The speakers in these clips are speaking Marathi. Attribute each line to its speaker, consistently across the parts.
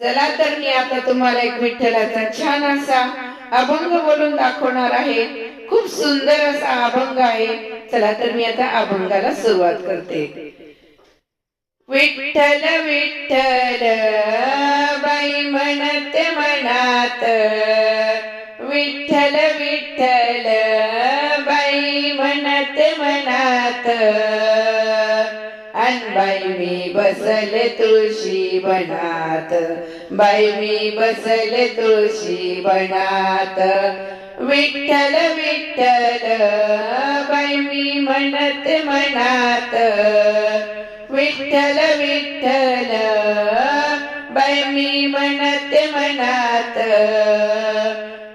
Speaker 1: चला तर मी आता तुम्हाला एक विठ्ठलाचा छान असा अभंग बोलून दाखवणार आहे. खूप सुंदर असा अभंग आहे. चला तर मी आता अभंगाला सुरुवात करते. विठ्ठल विठ्ठल बाई म्हणते मनात विठ्ठल विठ्ठल बाई म्हणत मनात बाई मी बसल तुळशी बनात. बाई मी बसल तुळशी बनात. विठ्ठल विठ्ठल बाई मी म्हणत मनात. विठ्ठल विठ्ठल बाई मी म्हणत मनात.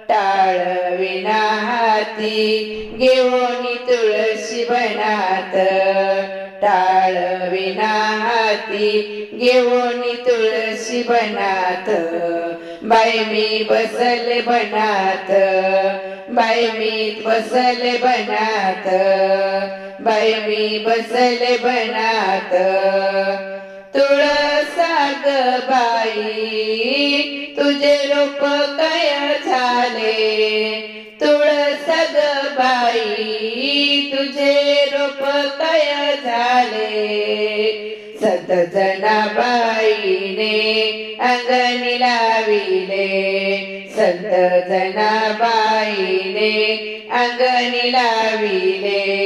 Speaker 1: टाळविना हाती घेऊन तुळशी बनात. टाळ विना हाती घेऊन तुळशी बनात. बाई मी बसले बनात. बाई मी बसले बनात. बाई मी बसले बनात. तुळसाग बाई तुझे रूप काय झाले? तुळसाग बाई तुझे काय झाले. सत जनाबाईने अंगणी लाविले. संत जनाबाईने अंगणी लाविले.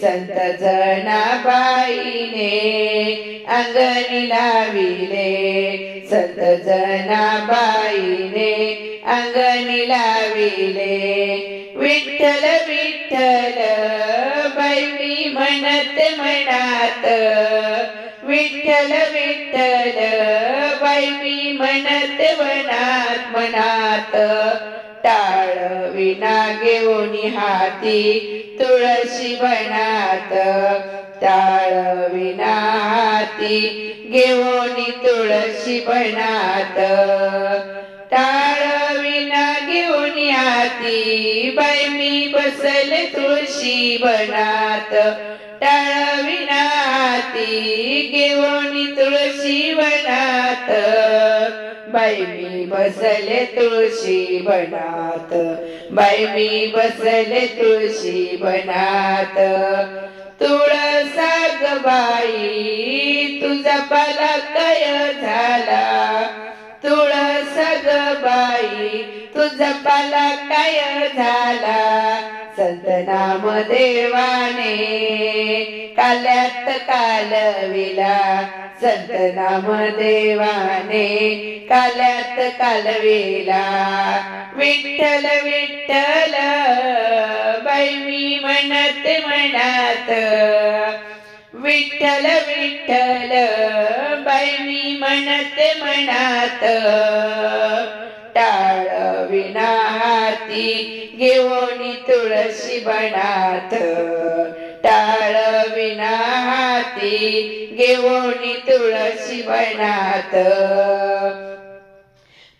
Speaker 1: संत जनाबाईने अंगणी लाविले. संत जनाबाईने अंगणी लाविले. विठ्ठल विठ्ठल बाई मी म्हणत विठ्ठल विठ्ठल बाई मी म्हणत म्हणात ना घेऊन हाती तुळशी बनात ताळविनाती हाती घेऊन तुळशी बनात. टाळविना घेऊन हाती बाय मी बसल तुळशी बनात. टाळ हाती घेऊन तुळशी बनात. बाई मी बसले तुळशी बनात. बाई मी बसले तुळशी बनात. तुळसाग बाई तुझा पाला काय झाला. तुळसाग बाई तुझा पाला काय झाला. संत नाम देवाने काल्यात कालविला. संत नाम देवाने काल्यात कालविला. विठ्ठल विठ्ठल बाई मी म्हणत विठ्ठल विठ्ठल बाई मी म्हणत मनात टाळ विना हाती घेऊन तुळशी बनात टाळ विना हाती घेऊन तुळशी बनात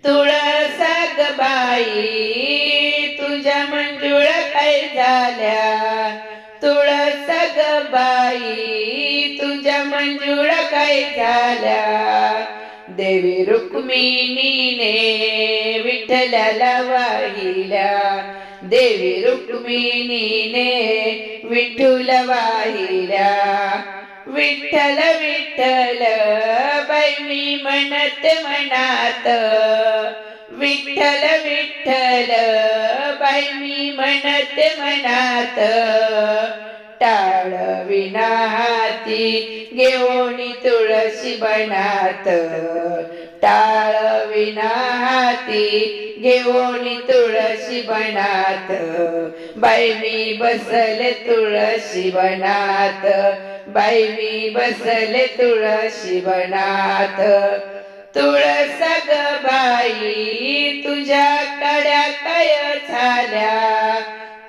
Speaker 1: तुळसाग बाई तुझ्या मंजुळ काय झाल्या? तुळसाग बाई तुझ्या मंजुळ काय झाल्या? देवी रुक्मिणीने विठ्ठलाला वाहिला देवी रुक्मिणीने विठ्ठल वाहिला विठ्ठल विठ्ठल बाई मी म्हणत मनात. विठ्ठल विठ्ठल बाई मी म्हणत मनात. टाळ विनाती हाती घेऊन तुळशी बनात. टाळ विना हाती घेऊन तुळशी बनात. बाई मी बसले तुळशी बनात. बाई मी बसले तुळशी बनात. तुळसग बाई तुझ्या कड्या काय झाल्या.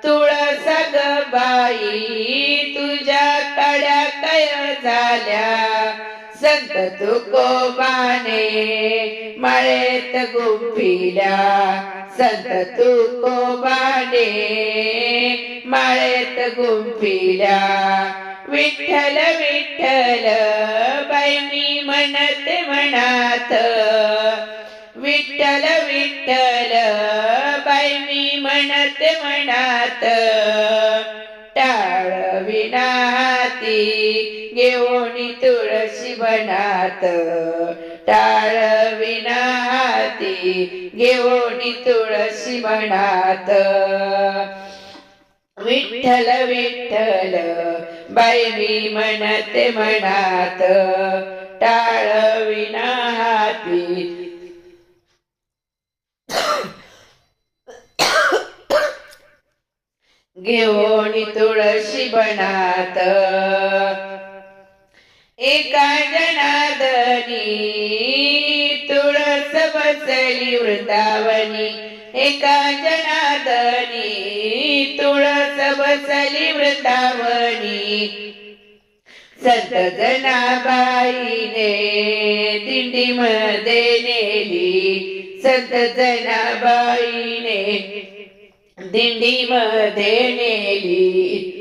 Speaker 1: तुळसग बाई तुझ्या कड्या काय झाल्या. संत तुकोबाने माळेत गुंफिल्या संत तुकोबाने मळेत गुंफिल्या विठ्ठल विठ्ठल बाई मी म्हणते म्हणत. विठ्ठल विठ्ठल बाई मी म्हणत. घेऊनी तुळशी बनात टाळ विनाती घेऊनी तुळशी बनात विठ्ठल विठ्ठल बाईवी म्हणते म्हणात टाळ विनाती घेऊन तुळशी बनात एका जनादनी तुळस बसली वृंदावनी. एका जनादनी तुळस बसली वृंदावनी. संत जनाबाईने दिंडी मध्ये नेली. संत जनाबाईने दिंडी मध्ये नेली.